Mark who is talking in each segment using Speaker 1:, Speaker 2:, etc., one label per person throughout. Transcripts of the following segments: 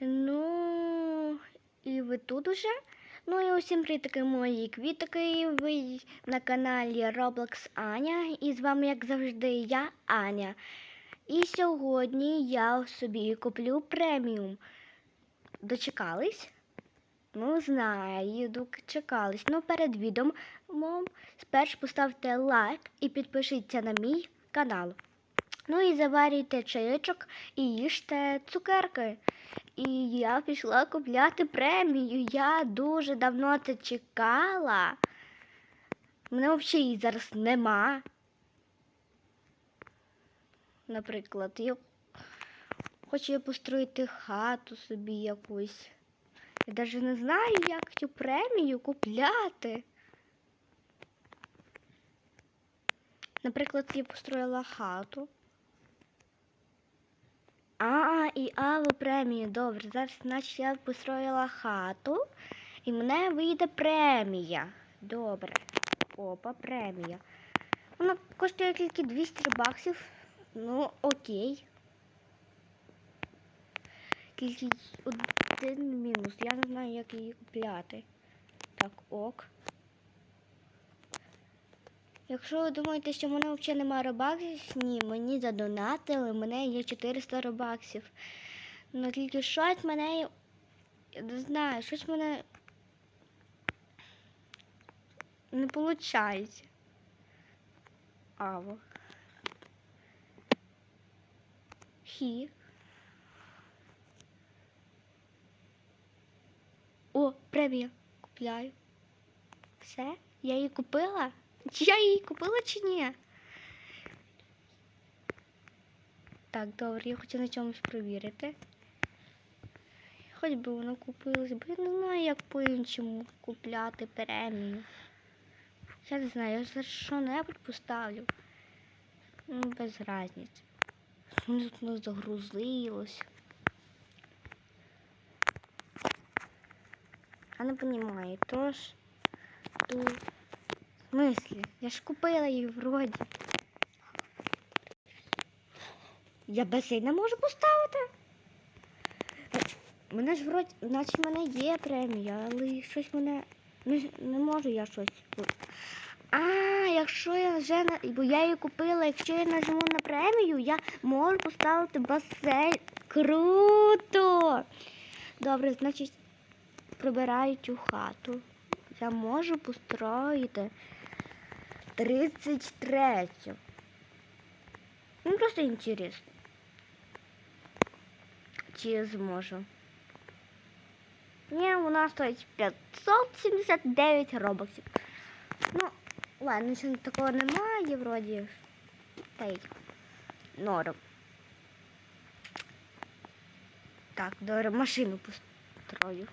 Speaker 1: Ну, і ви тут уже? Ну і усім привітки мої квітки. Ви на каналі Roblox Аня. І з вами, як завжди, я Аня. І сьогодні я собі куплю преміум. Дочекались? Ну, знаю, дочекались. Ну, перед відео спершу поставте лайк і підпишіться на мій канал. Ну і заварюйте чаєчок і їжте цукерки. І я пішла купляти премію. Я дуже давно це чекала. Мене взагалі її зараз нема. Наприклад, я хочу построїти хату собі якусь. Я навіть не знаю, як цю премію купляти. Наприклад, я построїла хату. А, і Аву премію. Добре, зараз, значить, я построїла хату і мене вийде премія. Добре. Опа, премія. Вона коштує тільки 200 баксів. Ну, окей. Тільки один мінус. Я не знаю, як її купляти. Так, ок. Якщо ви думаєте, що в мене взагалі немає робаксів, ні, мені задонатили, в мене є 400 робаксів. Ну тільки щось мене. Я не знаю, щось мене не виходить. Аво. Хі. О, премія. Купляю. Все? Я її купила? Чи я її купила чи ні? Так, добре, я хочу на чомусь перевірити. Хоч би воно купилось, бо я не знаю, як по-іншому купляти премію. Я не знаю, я зараз що-небудь поставлю. Ну, без різниці. Ну, Тут воно загрузилось. Я не розумію, тож тут. В? Я ж купила її вроді. Я басейн не можу поставити. Мене ж вроді, наче в мене є премія, але щось мене не, не можу я щось. А, якщо я вже на бо я її купила, якщо я нажму на премію, я можу поставити басейн. Круто! Добре, значить, прибираю цю хату. Я можу построїти 33. Ну, просто інтересно. Чи я зможу? Ні, у нас стоїть 579 робоксів. Ну, ладно, нічого такого немає, вроді. Та й норм. Так, добре, машину построю.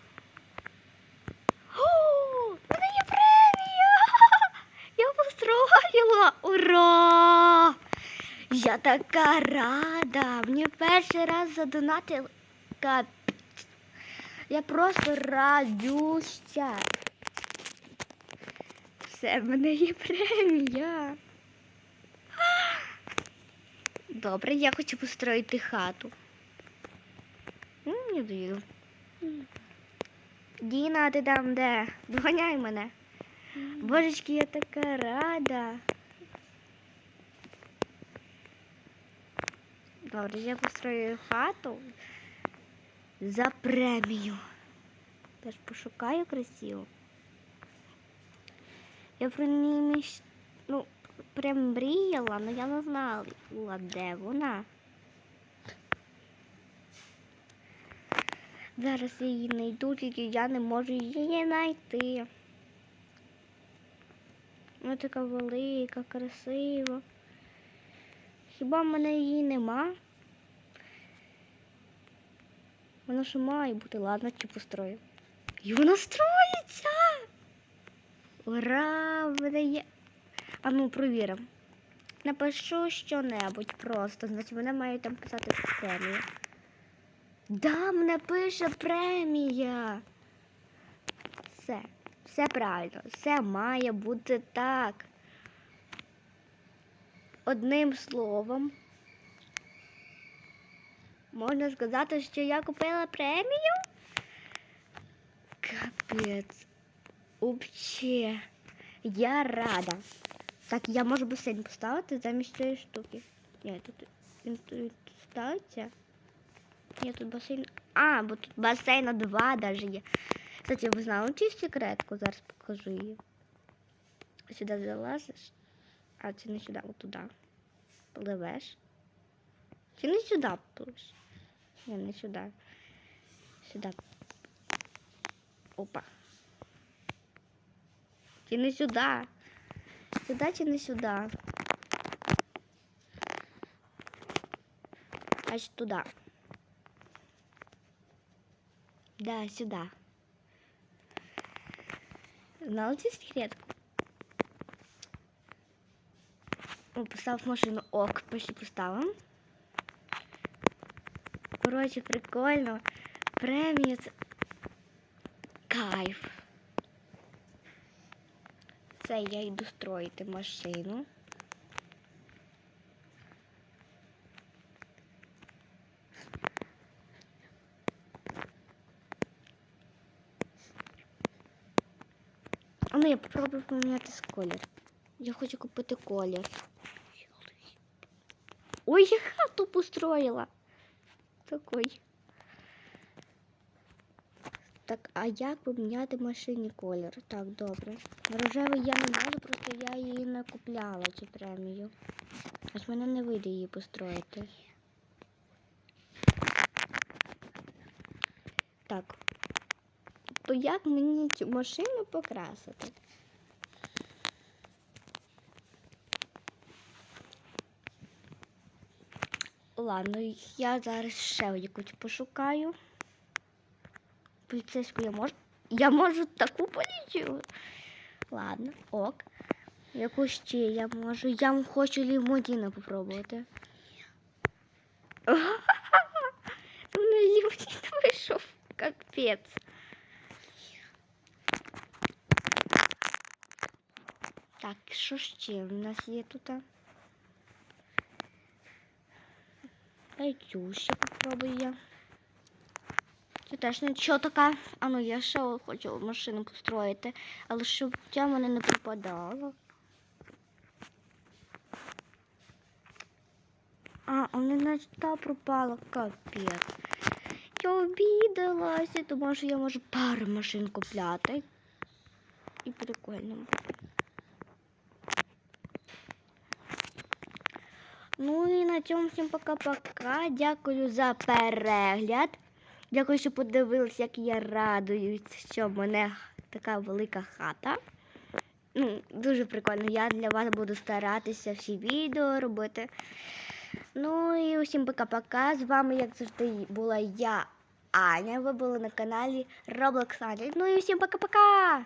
Speaker 1: Ура! Я така рада! Мені перший раз задонатили. Капець. Я просто радюся. Все, в мене є премія. Добре, я хочу построїти хату. Не даю. Діна, ти там де? Доганяй мене. Божечки, я така рада. Добре, я построю хату за премію. Теж пошукаю красиво. Я про неї ну, прям мріяла, але я не знала, де вона. Зараз я її знайду, тільки я не можу її знайти. Вона така велика, красива. Хіба в мене її нема? Вона ж має бути, ладно, чи построю. І вона строїться! Ура! В мене є. А ну, провіримо. Напишу що-небудь просто, значить мене має там писати премія. Да, мене пише премія. Все, все правильно, все має бути так. Одним словом, Можна сказати, що я купила премію? Капець. Вообще. Я рада. Так, я можу басейн поставити замість цієї штуки. Ні, тут він ставиться. Ні, тут басейн. А, бо тут басейна два даже є. Кстати, ви знали цю секретку? Зараз покажу її. Сюди залазиш. А, це не сюди, от туди. Пливеш. Чи не сюди пливеш? Ні, не сюди. Сюди. Опа. Чи не сюди? Сюди чи не сюди? Аж туди. Да, сюда. Знал цю секретку? О, Поставив машину. Ок, почти поставив. Коротше, прикольно. Премія це кайф. Це я йду строїти машину. А ну я попробую поміняти колір. Я хочу купити колір. Ой, я хату построїла. Такой. Так, а як поміняти машині колір? Так, добре. Рожевий я не можу, просто я її не купляла цю премію. Ось мене не вийде її построїти. Так. То як мені цю машину покрасити? Ладно, я зараз ще якусь пошукаю. Поліцейську я можу. Я можу таку поліцію. Ладно, ок. Яку ще я можу? Я хочу лімузина попробувати. У мене лімузин вийшов. Капець. Так, що ще в нас є тут? Дай цю ще попробую я. Це теж нічого така. А ну я ще хочу машину построїти, але щоб ця мене не пропадала. А, а мене та пропала, капець. Я обідалася, тому що я можу пару машин купляти. І прикольно. Ну і на цьому всім пока-пока. Дякую за перегляд. Дякую, що подивились, як я радуюсь, що в мене така велика хата. Ну, дуже прикольно. Я для вас буду старатися всі відео робити. Ну і усім пока-пока. З вами, як завжди, була я, Аня. Ви були на каналі Roblox Аня. Ну і всім пока-пока!